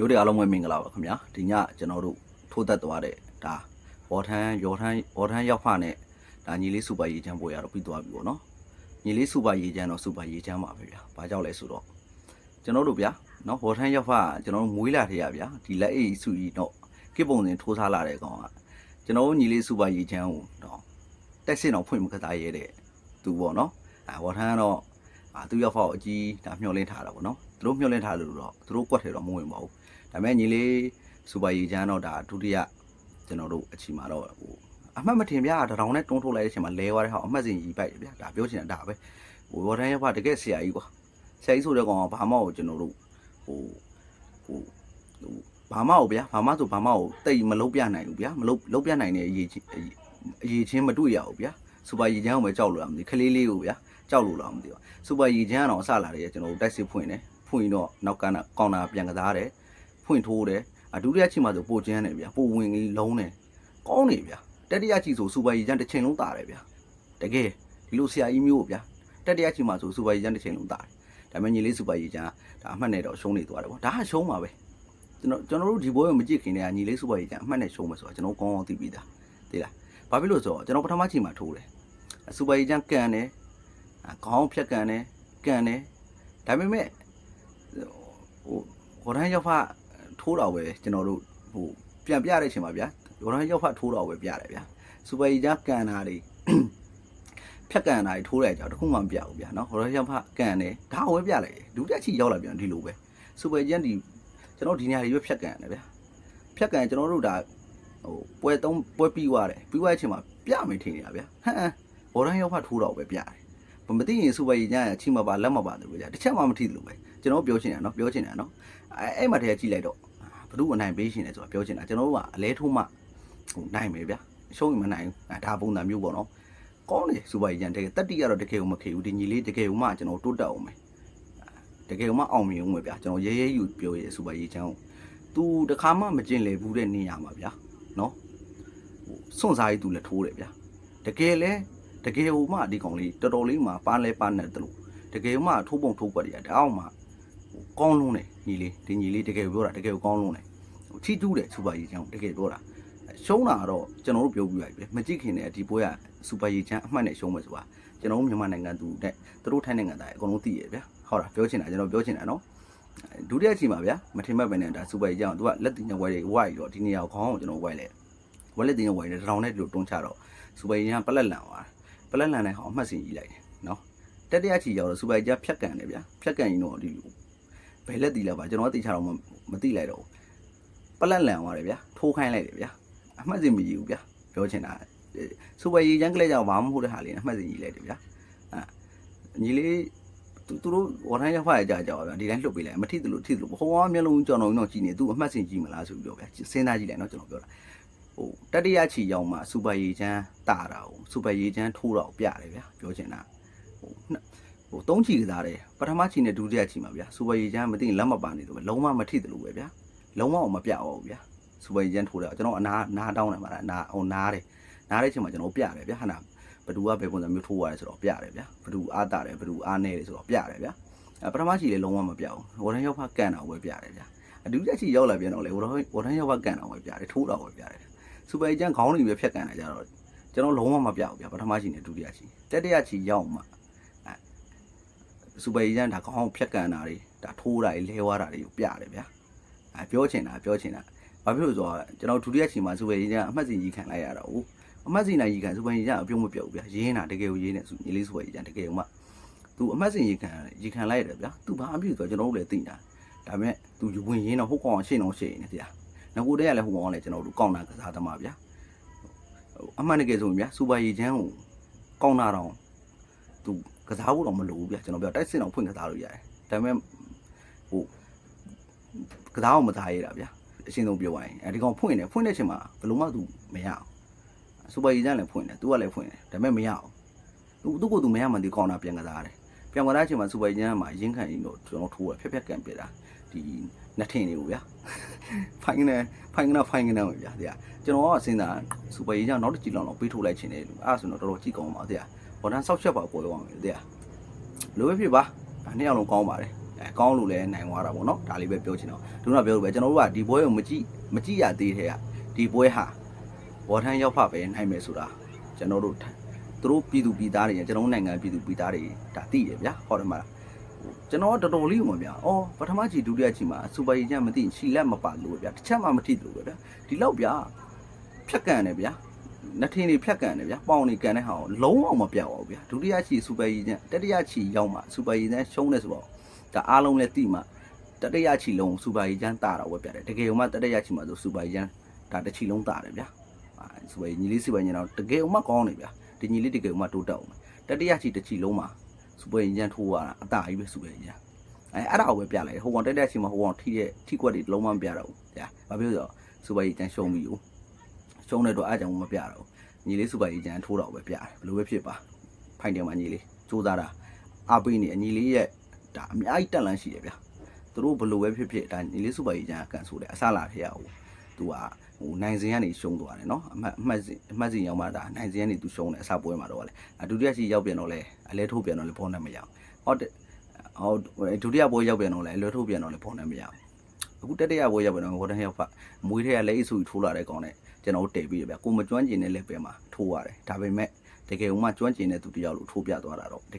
မျိုးတွေအားလုံးပဲမင်္ဂလာပါခင်ဗျာဒီညကျွန်တော်တို့ထိုးသက်သွားတဲ့ဒါဝေါ်ထန်းရော်ထန်းဝေါ်ထန်းရောက်ဖနဲ့ဒါညီလေးစူပါရေချမ်းပွဲရတော့ပြီးသွားပြီပေါ့နော်ညီလေးစူပါရေချမ်းတော့စူပါရေချမ်းပါပဲဗျာဘာကြောင့်လဲဆိုတော့ကျွန်တော်တို့ဗျာနော်ဝေါ်ထန်းရောက်ဖကကျွန်တော်တို့မွေးလာထရဗျာဒီလက်အိတ်စုကြီးတော့ကိပုံစင်ထိုးထားလာတဲ့ကောင်ကကျွန်တော်တို့ညီလေးစူပါရေချမ်းကိုတော့တက်စင်တော့ဖွင့်မကစားရဲတဲ့သူပေါ့နော်အဲဝေါ်ထန်းကတော့အာသူရောက်ဖကိုအကြီးဒါမျှော်လင့်ထားတာပေါ့နော်သူတို့မျှော်လင့်ထားလို့တော့သူတို့ကွက်ထဲတော့မဝင်ပါဘူး ဒါပေမဲ့ညီလေးစူပါရီချမ်းတော့ဒါဒုတိယကျွန်တော်တို့အချိန်မှာတော့ဟိုအမှတ်မတင်ဗျာတရောင်နဲ့တွန်းထုတ်လိုက်တဲ့အချိန်မှာလဲသွားတဲ့ဟောအမှတ်စဉ်ကြီးပိုက်တယ်ဗျာဒါပြောချင်တာဒါပဲဟိုဝတန်းရဖတကယ်ဆရာကြီးကွာဆရာကြီးဆိုတဲ့ကောင်ကဘာမှကိုကျွန်တော်တို့ဟိုဟိုဟိုဘာမှကိုဗျာဘာမှဆိုဘာမှကိုတိတ်မလုံးပြနိုင်ဘူးဗျာမလုံးလုံးပြနိုင်တဲ့အရေးချင်းအရေးချင်းမတွေ့ရဘူးဗျာစူပါရီချမ်းကိုပဲကြောက်လို့လားမသိခလေးလေးကိုဗျာကြောက်လို့လားမသိပါစူပါရီချမ်းကတော့အစလာတယ်ကျွန်တော်တို့တိုက်စစ်ဖွင့်တယ်ဖွင့်တော့နောက်ကကောင်တာပြန်ကစားတယ် ဖွင့်ထိုးတယ်အဒုတိယချိန်မှာဆိုပိုကျန်းတယ်ဗျာပိုဝင်ကြီးလုံးတယ်ကောင်းနေဗျာတတိယချိန်ဆိုစူပါရီချန်တစ်ချိန်လုံးတာတယ်ဗျာတကယ်ဒီလိုဆရာကြီးမျိုးဗျာတတိယချိန်မှာဆိုစူပါရီချန်တစ်ချိန်လုံးတာတယ်ဒါပေမဲ့ညီလေးစူပါရီချန်ဒါအမှတ်နဲ့တော့ရှုံးနေသွားတယ်ဗောဒါကရှုံးပါပဲကျွန်တော်ကျွန်တော်တို့ဒီဘိုးရမကြည့်ခင်တည်းကညီလေးစူပါရီချန်အမှတ်နဲ့ရှုံးမယ်ဆိုတာကျွန်တော်ကောင်းကောင်းသိပြီးသားသိလားဘာဖြစ်လို့ဆိုတော့ကျွန်တော်ပထမချိန်မှာထိုးတယ်စူပါရီချန်ကန်တယ်ခေါင်းဖြတ်ကန်တယ်ကန်တယ်ဒါပေမဲ့ဟိုဟိုတိုင်းရောက်ဖ ထိုးတော့ပဲကျွန်တော်တို့ဟိုပြန်ပြတဲ့အချိန်မှာဗျာရော်ရန်ရောက်ဖတ်ထိုးတော့ပဲပြတယ်ဗျာစူပါရီဂျာကန်တာတွေဖြတ်ကန်တာတွေထိုးတဲ့အကြောင်းတခုမှမပြဘူးဗျာနော်ရော်ရန်ရောက်ဖတ်ကန်တယ်ဒါဝဲပြလိုက်တယ်ဒုတိယချီရောက်လာပြန်ဒီလိုပဲစူပါရီဂျန်ဒီကျွန်တော်ဒီနေရာတွေပဲဖြတ်ကန်တယ်ဗျာဖြတ်ကန်ကျွန်တော်တို့ဒါဟိုပွဲသုံးပွဲပြီးသွားတယ်ပြီးသွားတဲ့အချိန်မှာပြမယ်ထင်နေတာဗျာဟမ်ရော်ရန်ရောက်ဖတ်ထိုးတော့ပဲပြတယ်မသိရင်စူပါရီဂျန်ကချီမပါလက်မပါတယ်ဗျာတစ်ချက်မှမထိတယ်လို့ပဲကျွန်တော်ပြောချင်တယ်နော်ပြောချင်တယ်နော်အဲအဲ့မှာတည်းကကြည့်လိုက်တော့ ဘ누구အနိုင်ပေးရှင်လဲဆိုတာပြောချင်တာကျွန်တော်တို့ကအလဲထိုးမှဟိုနိုင်မယ်ဗျာရှုံးရင်မနိုင်ဘူးအဲဒါပုံစံမျိုးပေါ့နော်ကောင်းတယ်စူပါရီဂျန်တကယ်တက်တီကတော့တကယ်ကိုမခေဘူးဒီညီလေးတကယ်ကိုမှကျွန်တော်တိုးတက်အောင်မယ်တကယ်ကိုမှအောင်မြင်အောင်မယ်ဗျာကျွန်တော်ရဲရဲယူပြောရဲစူပါရီဂျန်ကိုသူတခါမှမကျင်လေဘူးတဲ့နေရမှာဗျာနော်ဟိုစွန့်စားရေးသူလည်းထိုးတယ်ဗျာတကယ်လဲတကယ်ကိုမှဒီကောင်လေးတော်တော်လေးမှပါလဲပါနဲ့တလို့တကယ်မှထိုးပုံထိုးပတ်တွေကတအောင်မှ ကောင်းလုံးတယ်ညီလေးဒီညီလေးတကယ်ပြောတာတကယ်ကောင်းလုံးတယ်ဟိုချီတူးတယ်စူပါရီချမ်းတကယ်ပြောတာရှုံးတာကတော့ကျွန်တော်တို့ပြောပြလိုက်ပဲမကြည့်ခင်နဲ့ဒီပွဲကစူပါရီချမ်းအမှတ်နဲ့ရှုံးမယ်ဆိုတာကျွန်တော်တို့မြန်မာနိုင်ငံသူနဲ့သူတို့ထိုင်းနိုင်ငံသားအကုန်လုံးသိရဗျာဟုတ်လားပြောချင်တာကျွန်တော်ပြောချင်တာနော်ဒုတိယချိန်မှာဗျာမထင်မှတ်ပဲနဲ့ဒါစူပါရီချမ်းသူကလက်တင်ဝိုင်းတွေဝိုင်းတော့ဒီနေရာကိုခေါင်းကိုကျွန်တော်ဝိုင်းလဲဝိုင်းလက်တင်ဝိုင်းနဲ့တရောင်နဲ့ဒီလိုတွန်းချတော့စူပါရီချမ်းပလက်လန်သွားပလက်လန်နဲ့ဟောအမှတ်စီကြီးလိုက်တယ်နော်တတိယချီရောက်တော့စူပါရီချမ်းဖြတ်ကန်တယ်ဗျာဖြတ်ကန်ရင်တော့ဒီလို ဘယ်လက်တီလာပါကျွန်တော်ကတိချတော့မသိလိုက်တော့ပလက်လန်သွားတယ်ဗျာထိုးခိုင်းလိုက်တယ်ဗျာအမှတ်စဉ်မကြည့်ဘူးဗျာပြောချင်တာစူပါရီချန်ကလေးကြောင့်ဘာမှမဟုတ်တဲ့ဟာလေးနဲ့အမှတ်စဉ်ကြည့်လိုက်တယ်ဗျာအာညီလေးသူသူတို့ဝထိုင်းရောက်ဖရကြကြပါဗျာဒီတိုင်းလှုပ်ပေးလိုက်မထိသလိုထိသလိုဟိုကမျက်လုံးကြောင်တော်တော့ကြည့်နေသူအမှတ်စဉ်ကြည့်မလားဆိုပြီးပြောဗျာစဉ်းစားကြည့်လိုက်နော်ကျွန်တော်ပြောတာဟိုတတိယချီရောက်မှစူပါရီချန်တာတာကိုစူပါရီချန်ထိုးတော့ပြတယ်ဗျာပြောချင်တာဟိုဟို သုံးချီကစားတယ်ပထမချီနဲ့ဒုတိယချီမှာဗျာစူပါရီချန်မသိရင်လက်မပါနေတော့ပဲလုံးဝမထိသလိုပဲဗျာလုံးဝမပြအောင်ဗျာစူပါရီချန်ထိုးတယ်ကျွန်တော်အနာနာတောင်းတယ်မှာနာဟိုနားတယ်နားတဲ့ချိန်မှာကျွန်တော်ပြတယ်ဗျာဟာနာဘဒူကဘယ်ပုံစံမျိုးထိုးရတယ်ဆိုတော့ပြတယ်ဗျာဘဒူအားတာတယ်ဘဒူအားနေတယ်ဆိုတော့ပြတယ်ဗျာအဲပထမချီလည်းလုံးဝမပြအောင်ဝရန်ရောက်ဖကန်တာဝယ်ပြတယ်ဗျာအဒုတိယချီရောက်လာပြန်တော့လေဝရန်ဝရန်ရောက်ဖကန်တာဝယ်ပြတယ်ထိုးတာဝယ်ပြတယ်စူပါရီချန်ခေါင်းတွေပဲဖြတ်ကန်တာကြတော့ကျွန်တော်လုံးဝမပြဘူးဗျာပထမချီနဲ့ဒုတိယချီတတိယချီရောက်မှ စူပါရီဂျန်ဒါကောင်းဖြတ်ကန်တာတွေဒါထိုးတာတွေလဲဝါတာတွေကိုပြတယ်ဗျာအဲပြောချင်တာပြောချင်တာဘာဖြစ်လို့ဆိုတော့ကျွန်တော်ဒုတိယချိန်မှာစူပါရီဂျန်အမှတ်စီကြီးခံလိုက်ရတာ哦အမှတ်စီနိုင်ကြီးခံစူပါရီဂျန်အပြုံးမပြုတ်ဘူးဗျာရင်းတာတကယ်ကိုရင်းနေညီလေးစူပါရီဂျန်တကယ်ကိုမှသူအမှတ်စီကြီးခံကြီးခံလိုက်ရတယ်ဗျာသူဘာအဖြစ်ဆိုတော့ကျွန်တော်တို့လည်းသိတာဒါပေမဲ့သူယူဝင်ရင်းတော့ဟုတ်ကောင်ရှင်းတော့ရှင်းနေဗျာငကိုတည်းကလည်းဟိုကောင်လည်းကျွန်တော်တို့ကောင်းတာကစားသမားဗျာအမှန်တကယ်ဆိုရင်ဗျာစူပါရီဂျန်ကိုကောင်းတာတော့သူ ကစားဖို့တော့မလိုဘူးဗျကျွန်တော်ပြောတိုက်စစ်အောင်ဖွင့်ကစားလို့ရတယ်ဒါပေမဲ့ဟိုကစားအောင်မသားရတာဗျအရှင်းဆုံးပြောရရင်အဲဒီကောင်ဖွင့်တယ်ဖွင့်တဲ့ချိန်မှာဘယ်လိုမှသူမရအောင်စူပါရီဂျန်လည်းဖွင့်တယ်သူကလည်းဖွင့်တယ်ဒါပေမဲ့မရအောင်သူသူ့ကိုယ်သူမရမှန်ဒီကောင်တာပြန်ကစားတယ်ပြန်ကစားချိန်မှာစူပါရီဂျန်ကမှရင်းခံရင်တော့ကျွန်တော်ထိုးရဖက်ဖက်ကန်ပြတာဒီနှစ်ထင်နေကိုဗျာဖိုင်ကနေဖိုင်ကနေဖိုင်ကနေဗျာတရားကျွန်တော်ကစဉ်းစားစူပါရီဂျန်နောက်တစ်ကြည့်လောက်တော့ပေးထိုးလိုက်ခြင်းတယ်လို့အဲ့ဒါဆိုတော့တော်တော်ကြည့်ကောင်းပါတရား ဘော်ဒန်ဆောက်ချက်ပါပေါ်တော့အောင်လေတဲ့လိုပဲဖြစ်ပါဒါနှစ်ယောက်လုံးကောင်းပါတယ်အဲကောင်းလို့လည်းနိုင်သွားတာပေါ့နော်ဒါလေးပဲပြောချင်တော့ဒီတော့ပြောလို့ပဲကျွန်တော်တို့ကဒီပွဲကိုမကြည့်မကြည့်ရသေးတဲ့ကဒီပွဲဟာဘော်ထန်းရောက်ဖပဲနိုင်မယ်ဆိုတာကျွန်တော်တို့သူတို့ပြည်သူပြည်သားတွေကျွန်တော်နိုင်ငံပြည်သူပြည်သားတွေဒါသိတယ်ဗျာဟုတ်တယ်မလားကျွန်တော်တော်တော်လေးဝင်ဗျာအော်ပထမချီဒုတိယချီမှာစူပါရီချန်မသိချီလက်မပါလို့ဗျာတစ်ချက်မှမထိလို့ဗျာဒီလောက်ဗျာဖြတ်ကန်တယ်ဗျာ နှစ်ထင်းတွေဖြတ်ကန်တယ်ဗျာပေါင်တွေကန်တဲ့ဟာကိုလုံးအောင်မပြောက်အောင်ဗျာဒုတိယချီစူပါရီချန်တတိယချီရောက်မှစူပါရီချန်ရှုံးတယ်ဆိုတော့ဒါအားလုံးလည်းသိမှတတိယချီလုံးစူပါရီချန်တာတော့ဝက်ပြတယ်တကယ်လို့မှတတိယချီမှာဆိုစူပါရီချန်ဒါတစ်ချီလုံးတာတယ်ဗျာအာစူပါရီညီလေးစူပါရီချန်တော့တကယ်လို့မှကောင်းတယ်ဗျာဒီညီလေးတကယ်လို့မှတိုးတက်အောင်တတိယချီတစ်ချီလုံးမှာစူပါရီချန်ထိုးရတာအတာကြီးပဲစူပါရီချန်အဲအဲ့ဒါကိုပဲပြလိုက်တယ်ဟိုကောင်တတိယချီမှာဟိုကောင်ထိတဲ့ထိကွက်တွေလုံးဝမပြတော့ဘူးဗျာဘာဖြစ်လို့လဲဆိုတော့စူပါရီချန်ရှုံးပြီကို ရှုံးတဲ့တော့အားကြောင့်မပြတော့ဘူးညီလေးစူပါကြီးကျန်ထိုးတော့ပဲပြတယ်ဘယ်လိုပဲဖြစ်ပါဖိုင်တယ်မှာညီလေးစူးစမ်းတာအားပေးနေအညီလေးရဲ့ဒါအများကြီးတက်လန်းရှိတယ်ဗျာသူတို့ဘယ်လိုပဲဖြစ်ဖြစ်ဒါညီလေးစူပါကြီးကျန်ကန်ဆိုတယ်အစလာထည့်ရအောင်သူကဟိုနိုင်စင်ကနေရှုံးသွားတယ်နော်အမှတ်အမှတ်စဉ်အမှတ်စဉ်ရောက်မှဒါနိုင်စင်ကနေသူရှုံးတယ်အစပွဲမှာတော့လေအဒုတိယရှိရောက်ပြန်တော့လေအလဲထိုးပြန်တော့လေဘောနဲ့မရအောင်ဟုတ်တယ်ဟောဒုတိယပွဲရောက်ပြန်တော့လေအလဲထိုးပြန်တော့လေဘောနဲ့မရအောင်အခုတတိယပွဲရောက်ပြန်တော့ဘောနဲ့ရောက်ဖမွေးထဲကလက်အဆူထိုးလာတဲ့ကောင်နဲ့ ကျွန်တော်တို့တည်ပြီးရဗျကိုမကျွမ်းကျင်တဲ့ level မှာထိုးရတယ်ဒါပေမဲ့တကယ်ဥမာကျွမ်းကျင်တဲ့သူတယောက်လို့ထိုးပြသွားတာတော့တကယ်